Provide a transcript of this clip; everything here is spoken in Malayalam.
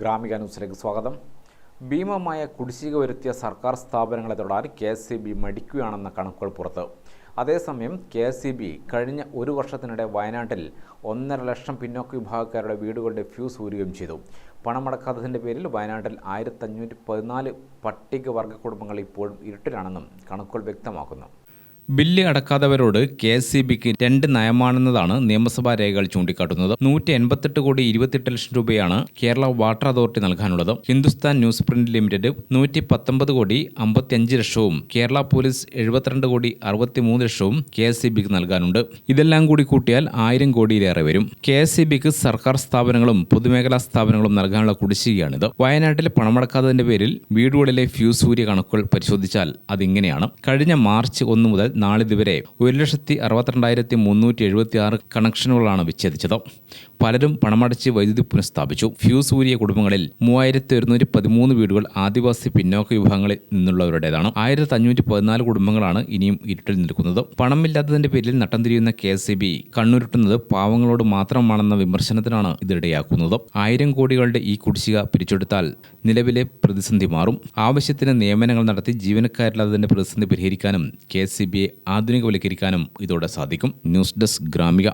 ഗ്രാമിക ന്യൂസിലേക്ക് സ്വാഗതം. ഭീമമായ കുടിശ്ശിക വരുത്തിയ സർക്കാർ സ്ഥാപനങ്ങളെ തൊടാൻ കെ എസ് സി ബി മടിക്കുകയാണെന്ന കണക്കുകൾ പുറത്ത്. അതേസമയം കെ എസ് സി ബി കഴിഞ്ഞ ഒരു വർഷത്തിനിടെ വയനാട്ടിൽ ഒന്നര ലക്ഷം പിന്നോക്ക വിഭാഗക്കാരുടെ വീടുകളുടെ ഫ്യൂസ് ഊരുകയും ചെയ്തു. പണമടക്കാത്തതിന്റെ പേരിൽ വയനാട്ടിൽ ആയിരത്തഞ്ഞൂറ്റി പതിനാല് പട്ടികവർഗ കുടുംബങ്ങൾ ഇപ്പോഴും ഇരുട്ടിലാണെന്നും കണക്കുകൾ വ്യക്തമാക്കുന്നു. ബില്ല് അടക്കാത്തവരോട് കെ എസ് സി ബിക്ക് രണ്ട് നയമാണെന്നതാണ് നിയമസഭാ രേഖകൾ ചൂണ്ടിക്കാട്ടുന്നത്. നൂറ്റി എൺപത്തെട്ട് കോടി ഇരുപത്തെട്ട് ലക്ഷം രൂപയാണ് കേരള വാട്ടർ അതോറിറ്റി നൽകാനുള്ളത്. ഹിന്ദുസ്ഥാൻ ന്യൂസ് പ്രിന്റ് ലിമിറ്റഡ് നൂറ്റി പത്തൊമ്പത് കോടി അമ്പത്തിയഞ്ച് ലക്ഷവും കേരള പോലീസ് എഴുപത്തിരണ്ട് കോടി അറുപത്തിമൂന്ന് ലക്ഷവും കെ എസ് സി ബിക്ക് നൽകാനുണ്ട്. ഇതെല്ലാം കൂടി കൂട്ടിയാൽ ആയിരം കോടിയിലേറെ വരും. കെ എസ് സി ബിക്ക് സർക്കാർ സ്ഥാപനങ്ങളും പൊതുമേഖലാ സ്ഥാപനങ്ങളും നൽകാനുള്ള കുടിശ്ശികയാണിത്. വയനാട്ടിൽ പണമടക്കാത്തതിന്റെ പേരിൽ വീടുകളിലെ ഫ്യൂസ് സൂര്യ കണക്കുകൾ പരിശോധിച്ചാൽ അതിങ്ങനെയാണ്. കഴിഞ്ഞ മാർച്ച് ഒന്ന് മുതൽ നാളിതുവരെ ഒരു ലക്ഷത്തി അറുപത്തിരണ്ടായിരത്തി മുന്നൂറ്റി എഴുപത്തി ആറ് കണക്ഷനുകളാണ് വിച്ഛേദിച്ചത്. പലരും പണമടച്ച് വൈദ്യുതി പുനഃസ്ഥാപിച്ചു. ഫ്യൂസ് ഊരിയ കുടുംബങ്ങളിൽ മൂവായിരത്തി ഒരുന്നൂറ്റി പതിമൂന്ന് വീടുകൾ ആദിവാസി പിന്നോക്ക വിഭാഗങ്ങളിൽ നിന്നുള്ളവരുടേതാണ്. ആയിരത്തി അഞ്ഞൂറ്റി പതിനാല് കുടുംബങ്ങളാണ് ഇനിയും ഇരുട്ടിൽ നിൽക്കുന്നത്. പണമില്ലാത്തതിന്റെ പേരിൽ നട്ടം തിരിയുന്ന കെ എസ് സി ബി കണ്ണുരുട്ടുന്നത് പാവങ്ങളോട് മാത്രമാണെന്ന വിമർശനത്തിനാണ് ഇതിടയാക്കുന്നത് ആയിരം കോടികളുടെ ഈ കുടിശ്ശിക പിരിച്ചെടുത്താൽ നിലവിലെ പ്രതിസന്ധി മാറും. ആവശ്യത്തിന് നിയമനങ്ങൾ നടത്തി ജീവനക്കാരില്ലാത്തതിന്റെ പ്രതിസന്ധി പരിഹരിക്കാനും കെ എസ് സി ബിയെ ആധുനികവൽക്കരിക്കാനും ഇതോടെ സാധിക്കും. News desk Gramika.